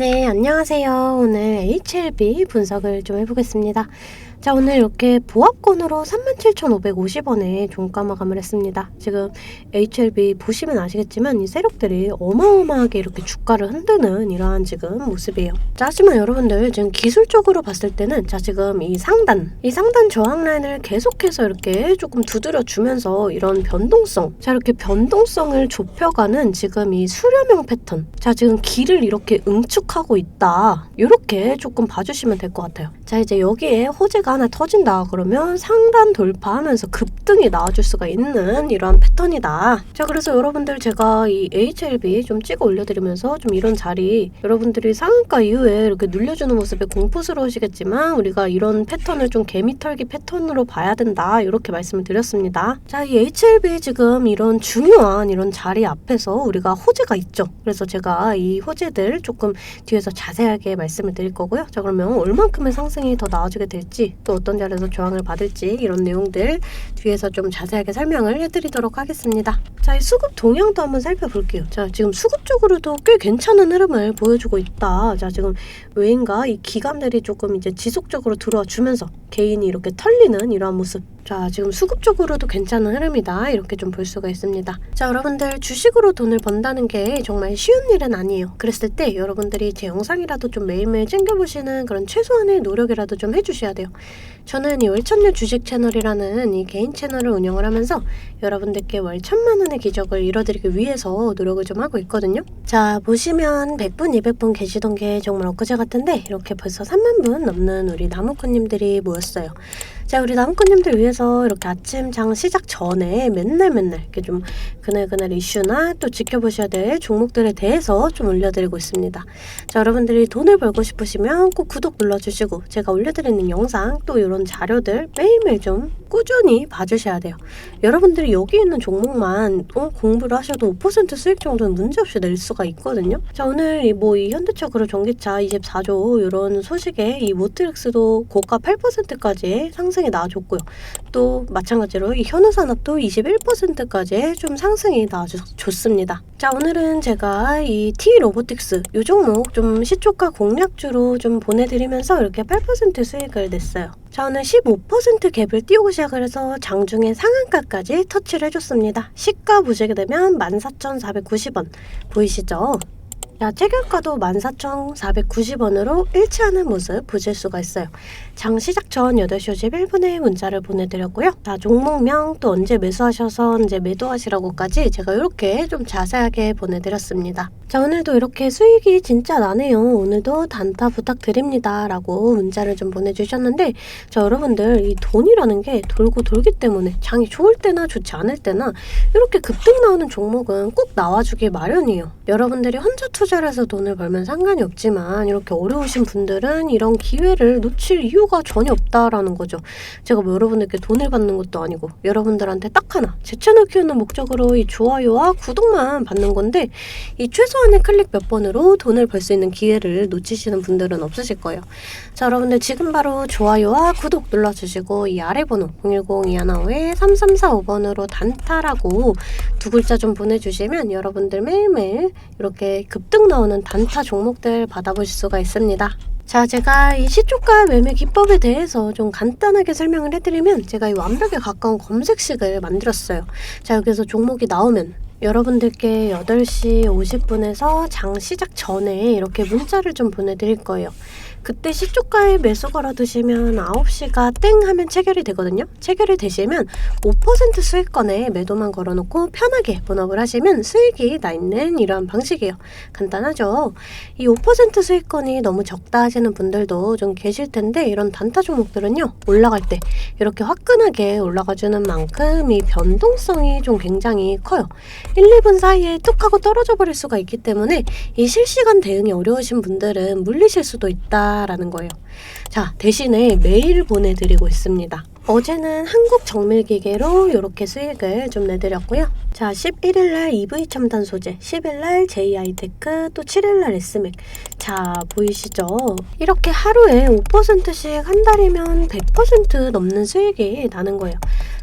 네, 안녕하세요. 오늘 HLB 분석을 좀 해보겠습니다. 자, 오늘 이렇게 보합권으로 37,550원에 종가 마감을 했습니다. 지금 HLB 보시면 아시겠지만 이 세력들이 어마어마하게 이렇게 주가를 흔드는 이러한 지금 모습이에요. 자, 하지만 여러분들 지금 기술적으로 봤을 때는 자, 지금 이 상단, 이 상단 저항 라인을 계속해서 이렇게 조금 두드려 주면서 이런 변동성, 자, 이렇게 변동성을 좁혀가는 지금 이 수렴형 패턴. 자, 지금 길을 이렇게 응축하고 있다. 이렇게 조금 봐주시면 될 것 같아요. 자, 이제 여기에 호재가 하나 터진다. 그러면 상단 돌파하면서 급등이 나와줄 수가 있는 이러한 패턴이다. 자, 그래서 여러분들 제가 이 HLB 좀 찍어 올려드리면서 좀 이런 자리 여러분들이 상한가 이후에 이렇게 눌려주는 모습에 공포스러우시겠지만 우리가 이런 패턴을 좀 개미털기 패턴으로 봐야 된다. 이렇게 말씀을 드렸습니다. 자, 이 HLB 지금 이런 중요한 이런 자리 앞에서 우리가 호재가 있죠. 그래서 제가 이 호재들 조금 뒤에서 자세하게 말씀을 드릴 거고요. 자, 그러면 얼만큼의 상승 이 더 나와주게 될지 또 어떤 자리에서 저항을 받을지 이런 내용들 뒤에서 좀 자세하게 설명을 해드리도록 하겠습니다. 자, 이 수급 동향도 한번 살펴볼게요. 자, 지금 수급 쪽으로도 꽤 괜찮은 흐름을 보여주고 있다. 자, 지금 왜인가 이 기관들이 조금 이제 지속적으로 들어와 주면서 개인이 이렇게 털리는 이러한 모습. 자, 지금 수급 쪽으로도 괜찮은 흐름이다. 이렇게 좀 볼 수가 있습니다. 자, 여러분들 주식으로 돈을 번다는 게 정말 쉬운 일은 아니에요. 그랬을 때 여러분들이 제 영상이라도 좀 매일매일 챙겨보시는 그런 최소한의 노력이라도 좀 해주셔야 돼요. 저는 이 월천년 주식 채널이라는 이 개인 채널을 운영을 하면서 여러분들께 월 천만 원의 기적을 이뤄드리기 위해서 노력을 좀 하고 있거든요. 자, 보시면 100분, 200분 계시던 게 정말 엊그제 같은데 이렇게 벌써 3만 분 넘는 우리 나무꾼님들이 모였어요. 자, 우리 나무꾼님들 위해서 이렇게 아침 장 시작 전에 맨날 맨날 이렇게 좀 그날그날 이슈나 또 지켜보셔야 될 종목들에 대해서 좀 올려드리고 있습니다. 자, 여러분들이 돈을 벌고 싶으시면 꼭 구독 눌러주시고 제가 올려드리는 영상 또 이런 자료들 매일매일 좀 꾸준히 봐주셔야 돼요. 여러분들이 여기 있는 종목만 어, 공부를 하셔도 5% 수익 정도는 문제없이 낼 수가 있거든요. 자, 오늘 이뭐이 현대차그로 전기차 24조 이런 소식에 이 모트렉스도 고가 8%까지 상승 이 나와줬고요. 또 마찬가지로 이 현우산업도 21%까지 좀 상승이 나와줬습니다. 자, 오늘은 제가 이 T 로보틱스 이 종목 좀 시초가 공략주로 좀 보내드리면서 이렇게 8% 수익을 냈어요. 자, 오늘 15% 갭을 띄우고 시작을 해서 장중에 상한가까지 터치를 해줬습니다. 시가 보시게 되면 14,490원 보이시죠? 자, 체결가도 14,490원으로 일치하는 모습 보실 수가 있어요. 장 시작 전 8시 51분에 문자를 보내드렸고요. 자, 종목명 또 언제 매수하셔서 언제 매도하시라고까지 제가 이렇게 좀 자세하게 보내드렸습니다. 자, 오늘도 이렇게 수익이 진짜 나네요. 오늘도 단타 부탁드립니다. 라고 문자를 좀 보내주셨는데, 자, 여러분들 이 돈이라는 게 돌고 돌기 때문에 장이 좋을 때나 좋지 않을 때나 이렇게 급등 나오는 종목은 꼭 나와주기 마련이에요. 여러분들이 혼자 투자 를 해서 돈을 벌면 상관이 없지만 이렇게 어려우신 분들은 이런 기회를 놓칠 이유가 전혀 없다라는 거죠. 제가 뭐 여러분들께 돈을 받는 것도 아니고 여러분들한테 딱 하나 제 채널 키우는 목적으로 이 좋아요와 구독만 받는 건데 이 최소한의 클릭 몇 번으로 돈을 벌 수 있는 기회를 놓치시는 분들은 없으실 거예요. 자 여러분들 지금 바로 좋아요와 구독 눌러주시고 이 아래 번호 010-215-3345번으로 단타라고 두 글자 좀 보내주시면 여러분들 매일매일 이렇게 급등 나오는 단타 종목들 받아보실 수가 있습니다. 자, 제가 이 시초가 매매 기법에 대해서 좀 간단하게 설명을 해드리면 제가 이 완벽에 가까운 검색식을 만들었어요. 자, 여기서 종목이 나오면 여러분들께 8시 50분에서 장 시작 전에 이렇게 문자를 좀 보내드릴 거예요. 그때 시초가에 매수 걸어두시면 9시가 땡 하면 체결이 되거든요. 체결이 되시면 5% 수익권에 매도만 걸어놓고 편하게 본업을 하시면 수익이 나 있는 이러한 방식이에요. 간단하죠? 이 5% 수익권이 너무 적다 하시는 분들도 좀 계실 텐데 이런 단타 종목들은요. 올라갈 때 이렇게 화끈하게 올라가주는 만큼 이 변동성이 좀 굉장히 커요. 1, 2분 사이에 뚝 하고 떨어져 버릴 수가 있기 때문에 이 실시간 대응이 어려우신 분들은 물리실 수도 있다 라는 거예요. 자, 대신에 메일 보내드리고 있습니다. 어제는 한국 정밀기계로 이렇게 수익을 좀 내드렸고요. 자, 11일날 EV 첨단 소재, 10일날 JI테크, 또 7일날 S맥. 자, 보이시죠? 이렇게 하루에 5%씩 한 달이면 100% 넘는 수익이 나는 거예요.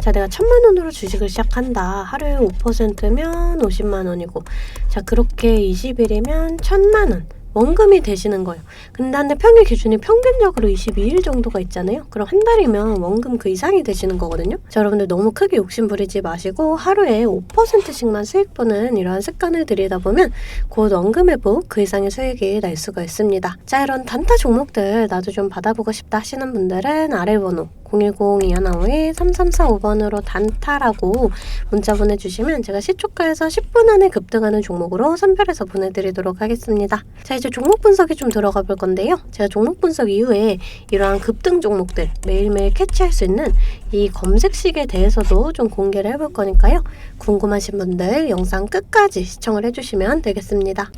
자, 내가 천만 원으로 주식을 시작한다. 하루에 5%면 50만 원이고, 자, 그렇게 20일이면 천만 원. 원금이 되시는 거예요. 근데 한데 평일 기준이 평균적으로 22일 정도가 있잖아요. 그럼 한 달이면 원금 그 이상이 되시는 거거든요. 자, 여러분들 너무 크게 욕심 부리지 마시고 하루에 5%씩만 수익 보는 이러한 습관을 들이다 보면 곧 원금 회복 그 이상의 수익이 날 수가 있습니다. 자, 이런 단타 종목들 나도 좀 받아보고 싶다 하시는 분들은 아래 번호 010-215-3345번으로 단타라고 문자 보내주시면 제가 시초가에서 10분 안에 급등하는 종목으로 선별해서 보내드리도록 하겠습니다. 자 이제 종목 분석이 좀 들어가 볼 건데요. 제가 종목 분석 이후에 이러한 급등 종목들 매일매일 캐치할 수 있는 이 검색식에 대해서도 좀 공개를 해볼 거니까요. 궁금하신 분들 영상 끝까지 시청을 해주시면 되겠습니다.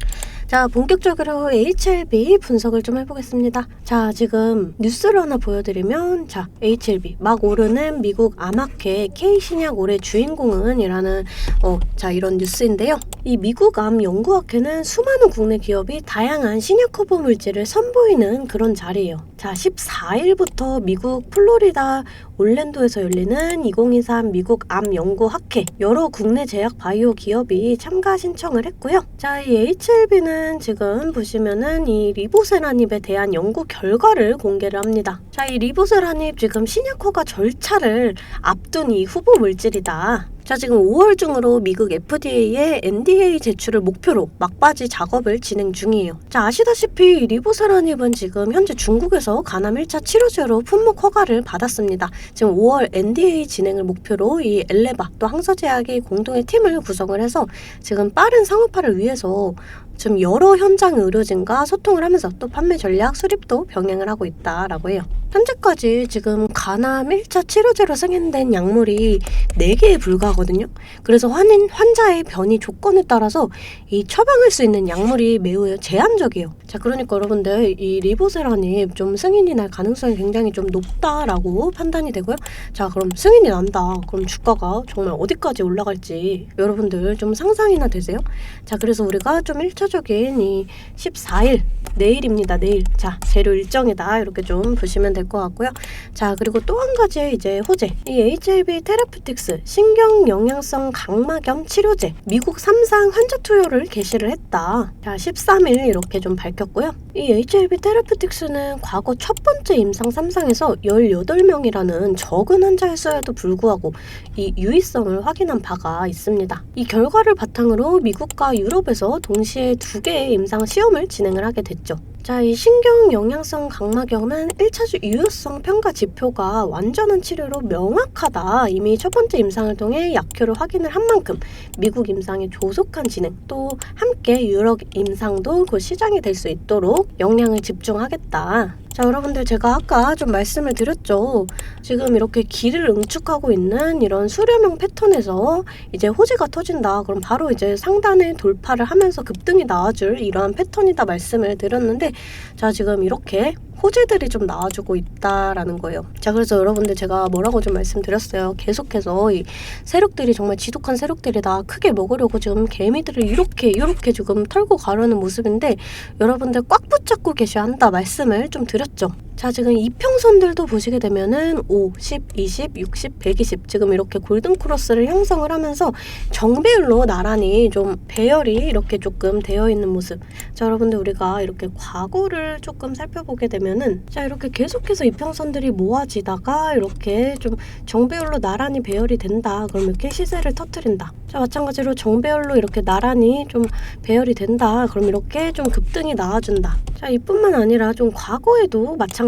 자, 본격적으로 HLB 분석을 좀 해보겠습니다. 자, 지금 뉴스를 하나 보여드리면, 자, HLB 막 오르는 미국 암학회 K신약 올해 주인공은 이라는, 어, 자, 이런 뉴스인데요. 이 미국 암 연구학회는 수많은 국내 기업이 다양한 신약 커버 물질을 선보이는 그런 자리예요. 자, 14일부터 미국 플로리다 올랜도에서 열리는 2023 미국 암 연구 학회 여러 국내 제약 바이오 기업이 참가 신청을 했고요. 자, 이 HLB는 지금 보시면은 이 리보세라닙에 대한 연구 결과를 공개를 합니다. 자, 이 리보세라닙 지금 신약 허가 절차를 앞둔 이 후보 물질이다. 자, 지금 5월 중으로 미국 FDA에 NDA 제출을 목표로 막바지 작업을 진행 중이에요. 자, 아시다시피 리보사라닙은 지금 현재 중국에서 간암 1차 치료제로 품목 허가를 받았습니다. 지금 5월 NDA 진행을 목표로 이 엘레바 또 항서제약이 공동의 팀을 구성을 해서 지금 빠른 상업화를 위해서 지금 여러 현장 의료진과 소통을 하면서 또 판매 전략 수립도 병행을 하고 있다라고 해요. 현재까지 지금 간암 1차 치료제로 승인된 약물이 4개에 불과하거든요. 그래서 환인, 환자의 변이 조건에 따라서 이 처방할 수 있는 약물이 매우 제한적이에요. 자, 그러니까 여러분들 이 리보세라니 좀 승인이 날 가능성이 굉장히 좀 높다라고 판단이 되고요. 자, 그럼 승인이 난다. 그럼 주가가 정말 어디까지 올라갈지 여러분들 좀 상상이나 되세요? 자, 그래서 우리가 좀 1차 적인 이 14일 내일입니다. 내일. 자, 재료 일정이다. 이렇게 좀 보시면 될 것 같고요. 자, 그리고 또 한 가지 이제 호재. 이 HLB 테라퓨틱스 신경 영양성 각막염 치료제 미국 3상 환자 투여를 개시를 했다. 자, 13일 이렇게 좀 밝혔고요. 이 HLB 테라퓨틱스는 과거 첫 번째 임상 3상에서 18명이라는 적은 환자의 수에도 불구하고 이 유의성을 확인한 바가 있습니다. 이 결과를 바탕으로 미국과 유럽에서 동시에 두 개의 임상 시험을 진행을 하게 됐죠. 자, 이 신경 영양성 각막염은 1차 유효성 평가 지표가 완전한 치료로 명확하다. 이미 첫 번째 임상을 통해 약효를 확인을 한 만큼 미국 임상의 조속한 진행 또 함께 유럽 임상도 곧 시장이 될 수 있도록 역량을 집중하겠다. 자, 여러분들 제가 아까 좀 말씀을 드렸죠. 지금 이렇게 길을 응축하고 있는 이런 수렴형 패턴에서 이제 호재가 터진다. 그럼 바로 이제 상단에 돌파를 하면서 급등이 나와줄 이러한 패턴이다 말씀을 드렸는데 자, 지금 이렇게 호재들이 좀 나와주고 있다라는 거예요. 자, 그래서 여러분들 제가 뭐라고 좀 말씀드렸어요. 계속해서 이 세력들이 정말 지독한 세력들이다. 크게 먹으려고 지금 개미들을 이렇게 이렇게 지금 털고 가려는 모습인데 여러분들 꽉 붙잡고 계셔야 한다 말씀을 좀 드렸죠. 자, 지금 이평선들도 보시게 되면은 5, 10, 20, 60, 120 지금 이렇게 골든 크로스를 형성을 하면서 정배율로 나란히 좀 배열이 이렇게 조금 되어 있는 모습. 자, 여러분들 우리가 이렇게 과거를 조금 살펴보게 되면은 자, 이렇게 계속해서 이평선들이 모아지다가 이렇게 좀 정배율로 나란히 배열이 된다. 그럼 이렇게 시세를 터트린다. 자, 마찬가지로 정배열로 이렇게 나란히 좀 배열이 된다. 그럼 이렇게 좀 급등이 나와준다. 자, 이뿐만 아니라 좀 과거에도 마찬가지로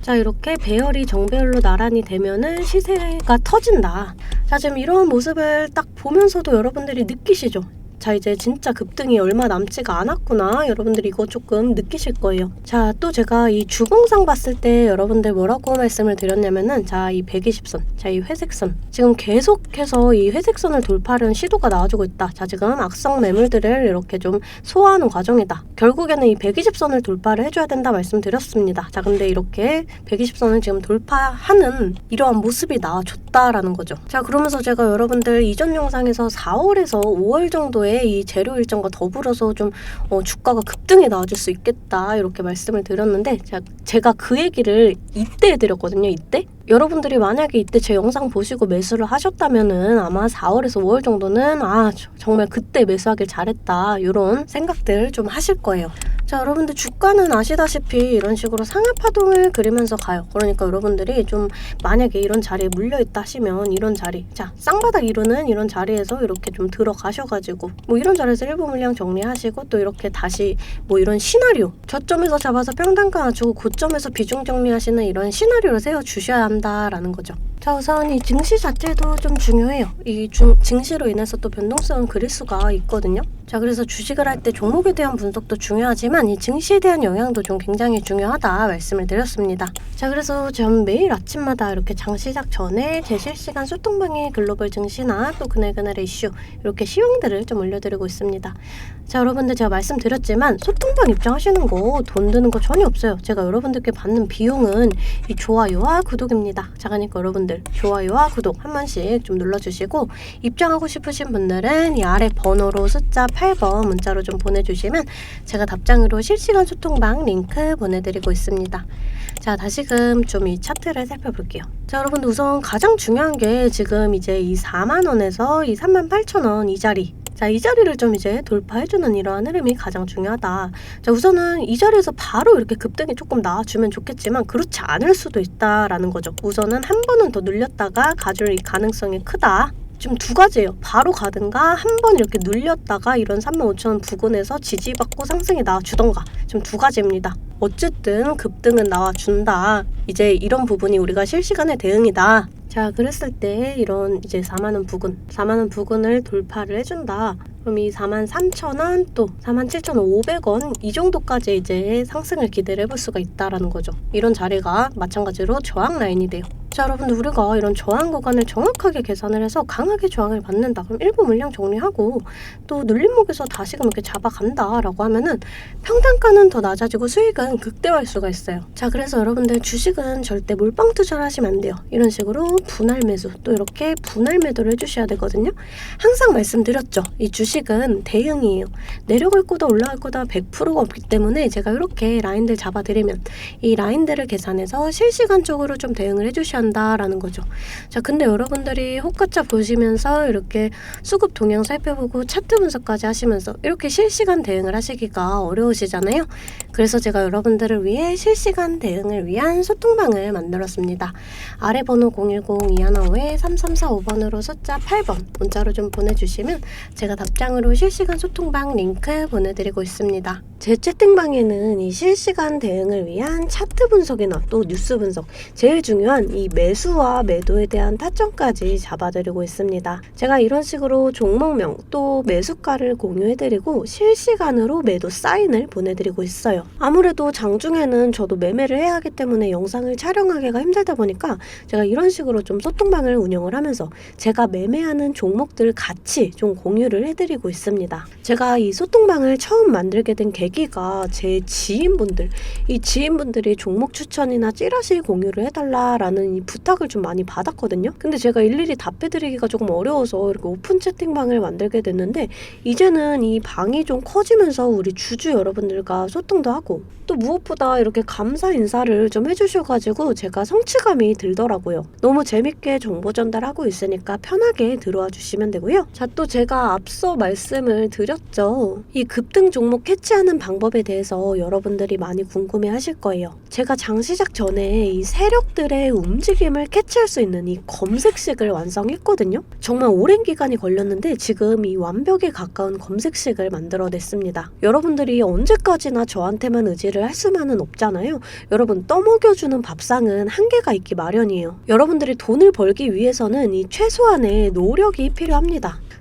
자, 이렇게 배열이 정배열로 나란히 되면은 시세가 터진다. 자, 지금 이러한 모습을 딱 보면서도 여러분들이 느끼시죠? 자 이제 진짜 급등이 얼마 남지가 않았구나. 여러분들 이거 조금 느끼실 거예요. 자 또 제가 이 주봉상 봤을 때 여러분들 뭐라고 말씀을 드렸냐면은 자 이 120선 자 이 회색선. 지금 계속해서 이 회색선을 돌파하는 시도가 나와주고 있다. 자 지금 악성 매물들을 이렇게 좀 소화하는 과정이다. 결국에는 이 120선을 돌파를 해줘야 된다 말씀드렸습니다. 자 근데 이렇게 120선을 지금 돌파하는 이러한 모습이 나와줬다라는 거죠. 자 그러면서 제가 여러분들 이전 영상에서 4월에서 5월 정도에 이 재료 일정과 더불어서 좀 어, 주가가 급등에 나와줄 수 있겠다 이렇게 말씀을 드렸는데 제가, 제가 그 얘기를 이때 해드렸거든요 이때. 여러분들이 만약에 이때 제 영상 보시고 매수를 하셨다면은 아마 4월에서 5월 정도는 아 저- 정말 그때 매수하길 잘했다 이런 생각들 좀 하실 거예요 자, 여러분들 주가는 아시다시피 이런 식으로 상하 파동을 그리면서 가요. 그러니까 여러분들이 좀 만약에 이런 자리에 물려 있다 하시면 이런 자리, 자, 쌍바닥 이루는 이런 자리에서 이렇게 좀 들어가셔가지고 뭐 이런 자리에서 일부 물량 정리하시고 또 이렇게 다시 뭐 이런 시나리오 저점에서 잡아서 평단가 맞추고 고점에서 비중 정리하시는 이런 시나리오를 세워 주셔야 한다라는 거죠. 자, 우선 이 증시 자체도 좀 중요해요. 이 중, 증시로 인해서 또 변동성을 그릴 수가 있거든요. 자, 그래서 주식을 할 때 종목에 대한 분석도 중요하지만 이 증시에 대한 영향도 좀 굉장히 중요하다 말씀을 드렸습니다. 자, 그래서 전 매일 아침마다 이렇게 장 시작 전에 제 실시간 소통방에 글로벌 증시나 또 그날그날의 이슈 이렇게 시황들을 좀 올려드리고 있습니다. 자, 여러분들 제가 말씀드렸지만 소통방 입장하시는 거 돈 드는 거 전혀 없어요. 제가 여러분들께 받는 비용은 이 좋아요와 구독입니다. 자, 그러니까 여러분 들 좋아요와 구독 한 번씩 좀 눌러주시고 입장하고 싶으신 분들은 이 아래 번호로 숫자 8번 문자로 좀 보내주시면 제가 답장으로 실시간 소통방 링크 보내드리고 있습니다. 자, 다시금 좀 이 차트를 살펴볼게요. 자, 여러분들 우선 가장 중요한 게 지금 이제 이 4만 원에서 이 38,000원 이 자리 자, 이 자리를 좀 이제 돌파해주는 이러한 흐름이 가장 중요하다. 자, 우선은 이 자리에서 바로 이렇게 급등이 조금 나와주면 좋겠지만 그렇지 않을 수도 있다라는 거죠. 우선은 한 번은 더 눌렸다가 가줄 이 가능성이 크다. 지금 두 가지예요. 바로 가든가 한 번 이렇게 눌렸다가 이런 35,000원 부근에서 지지받고 상승이 나와주던가 지금 두 가지입니다. 어쨌든 급등은 나와준다. 이제 이런 부분이 우리가 실시간의 대응이다. 자, 그랬을 때 이런 이제 4만원 부근, 4만원 부근을 돌파를 해준다. 그럼 이 43,000원 또 47,500원 이 정도까지 이제 상승을 기대를 해볼 수가 있다라는 거죠. 이런 자리가 마찬가지로 저항 라인이 돼요. 자, 여러분들 우리가 이런 저항 구간을 정확하게 계산을 해서 강하게 저항을 받는다. 그럼 일부 물량 정리하고 또 눌림목에서 다시금 이렇게 잡아간다 라고 하면은 평단가는 더 낮아지고 수익은 극대화할 수가 있어요. 자, 그래서 여러분들 주식은 절대 몰빵 투자를 하시면 안 돼요. 이런 식으로 분할 매수 또 이렇게 분할 매도를 해주셔야 되거든요. 항상 말씀드렸죠. 이 주식은 대응이에요. 내려갈 거다 올라갈 거다 100%가 없기 때문에 제가 이렇게 라인들 잡아드리면 이 라인들을 계산해서 실시간적으로 좀 대응을 해주셔야 한다라는 거죠. 자, 근데 여러분들이 호가차 보시면서 이렇게 수급 동향 살펴보고 차트 분석까지 하시면서 이렇게 실시간 대응을 하시기가 어려우시잖아요. 그래서 제가 여러분들을 위해 실시간 대응을 위한 소통방을 만들었습니다. 아래 번호 010-2155-3345번으로 숫자 8번 문자로 좀 보내주시면 제가 답장으로 실시간 소통방 링크 보내드리고 있습니다. 제 채팅방에는 이 실시간 대응을 위한 차트 분석이나 또 뉴스 분석, 제일 중요한 이 매수와 매도에 대한 타점까지 잡아드리고 있습니다. 제가 이런 식으로 종목명 또 매수가를 공유해드리고 실시간으로 매도 사인을 보내드리고 있어요. 아무래도 장중에는 저도 매매를 해야 하기 때문에 영상을 촬영하기가 힘들다 보니까 제가 이런 식으로 좀 소통방을 운영을 하면서 제가 매매하는 종목들 같이 좀 공유를 해드리고 있습니다. 제가 이 소통방을 처음 만들게 된 계기가 제 지인분들, 이 지인분들이 종목 추천이나 찌라시 공유를 해달라라는 이 부탁을 좀 많이 받았거든요. 근데 제가 일일이 답해드리기가 조금 어려워서 이렇게 오픈 채팅방을 만들게 됐는데 이제는 이 방이 좀 커지면서 우리 주주 여러분들과 소통도 하고 또 무엇보다 이렇게 감사 인사를 좀 해주셔가지고 제가 성취감이 들더라고요. 너무 재밌게 정보 전달하고 있으니까 편하게 들어와 주시면 되고요. 자, 또 제가 앞서 말씀을 드렸죠. 이 급등 종목 캐치하는 방법에 대해서 여러분들이 많이 궁금해 하실 거예요. 제가 장 시작 전에 이 세력들의 움직임을 캐치할 수 있는 이 검색식을 완성했거든요. 정말 오랜 기간이 걸렸는데 지금 이 완벽에 가까운 검색식을 만들어냈습니다. 여러분들이 언제까지나 저한테 만 의지를 할 수만은 없잖아요. 여러분 떠먹여주는 밥상은 한계가 있기 마련이에요. 여러분들이 돈을 벌기 위해서는 이 최소한의 노력이 필요합니다.